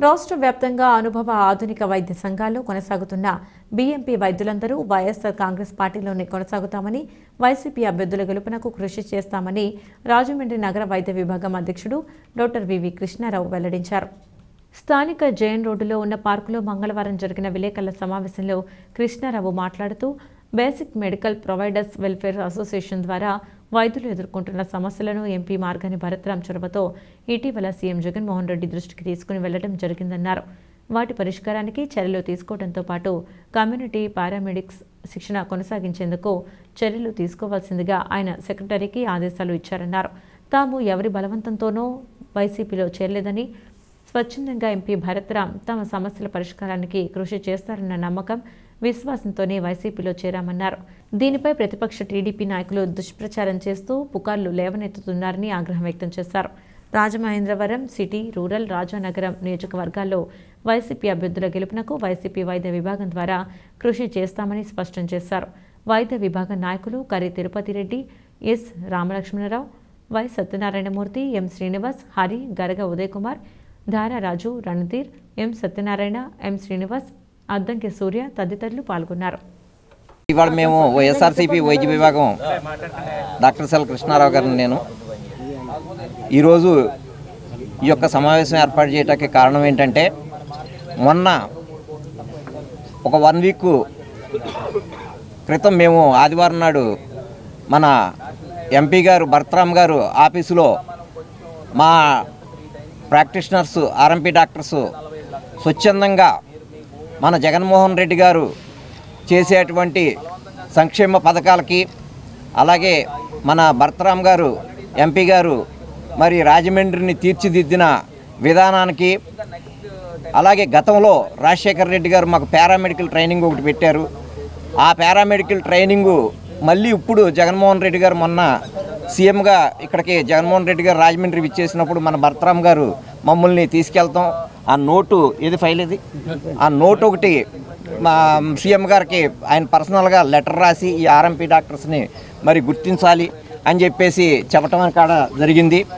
రాష్ట్ర వ్యాప్తంగా అనుభవ ఆధునిక వైద్య సంఘాల్లో కొనసాగుతున్న బీఎంపీ వైద్యులందరూ వైఎస్ఆర్ కాంగ్రెస్ పార్టీలోనే కొనసాగుతామని వైసీపీ అభ్యర్థుల గెలుపునకు కృషి చేస్తామని రాజమండ్రి నగర వైద్య విభాగం అధ్యక్షుడు డాక్టర్ వివి కృష్ణారావు వెల్లడించారు. స్థానిక జైన్ రోడ్డులో ఉన్న పార్కులో మంగళవారం జరిగిన విలేకరుల సమావేశంలో కృష్ణారావు మాట్లాడుతూ basic medical providers welfare association ద్వారా వైద్యులు ఎదుర్కొంటున్న సమస్యలను ఎంపీ మార్గాని భరత్రాం చొరవతో ఇటీవల సీఎం జగన్మోహన్ రెడ్డి దృష్టికి తీసుకుని వెళ్ళడం జరిగిందన్నారు. వాటి పరిష్కారానికి చర్యలు తీసుకోవడంతో పాటు కమ్యూనిటీ పారామెడిక్స్ శిక్షణ కొనసాగించేందుకు చర్యలు తీసుకోవాల్సిందిగా ఆయన సెక్రటరీకి ఆదేశాలు ఇచ్చారన్నారు. తాము ఎవరి బలవంతంతోనో వైసీపీలో చేరలేదని స్వచ్ఛందంగా ఎంపీ భరత్రాం తమ సమస్యల పరిష్కారానికి కృషి చేస్తారన్న నమ్మకం విశ్వాసంతోనే వైసీపీలో చేరామన్నారు. దీనిపై ప్రతిపక్ష టీడీపీ నాయకులు దుష్ప్రచారం చేస్తూ పుకార్లు లేవనెత్తుతున్నారని ఆగ్రహం వ్యక్తం చేశారు. రాజమహేంద్రవరం సిటీ రూరల్ రాజానగరం నియోజకవర్గాల్లో వైసీపీ అభ్యర్థుల గెలుపునకు వైసీపీ వైద్య విభాగం ద్వారా కృషి చేస్తామని స్పష్టం చేశారు. వైద్య విభాగం నాయకులు Kari Tirupati Reddy S Ramalakshmanarao Y Satyanarayanamurthy M Srinivas Hari Garaga Uday Kumar Dhararaju Randhir M Satyanarayana M Srinivas Addanki Surya తదితరులు పాల్గొన్నారు. ఇవాళ మేము వైఎస్ఆర్సీపీ వైద్య విభాగం డాక్టర్ సెల్ కృష్ణారావు గారిని నేను. ఈరోజు ఈ యొక్క సమావేశం ఏర్పాటు చేయడానికి కారణం ఏంటంటే మొన్న ఒక వన్ వీక్ క్రితం మేము ఆదివారం నాడు మన ఎంపీ గారు భరతరామ్ గారు ఆఫీసులో మా ప్రాక్టీషనర్స్ ఆర్ఎంపీ డాక్టర్స్ స్వచ్ఛందంగా మన జగన్మోహన్ రెడ్డి గారు చేసేటువంటి సంక్షేమ పథకాలకి అలాగే మన భరతరామ్ గారు ఎంపీ గారు మరి రాజమండ్రిని తీర్చిదిద్దిన విధానానికి అలాగే గతంలో రాజశేఖర్ రెడ్డి గారు మాకు పారామెడికల్ ట్రైనింగ్ ఒకటి పెట్టారు. ఆ పారామెడికల్ ట్రైనింగు మళ్ళీ ఇప్పుడు జగన్మోహన్ రెడ్డి గారు మొన్న సీఎంగా ఇక్కడికి జగన్మోహన్ రెడ్డి గారు రాజమండ్రి విచ్చేసినప్పుడు మన భరతరామ్ గారు మమ్మల్ని తీసుకెళ్తాం. ఆ నోటు ఏది ఫైల్ ఇది? ఆ నోటు ఒకటి మా సీఎం గారికి ఆయన పర్సనల్గా లెటర్ రాసి ఈ ఆర్ఎంపీ డాక్టర్స్ని మరి గుర్తించాలి అని చెప్పేసి చెప్పటం కాడ జరిగింది.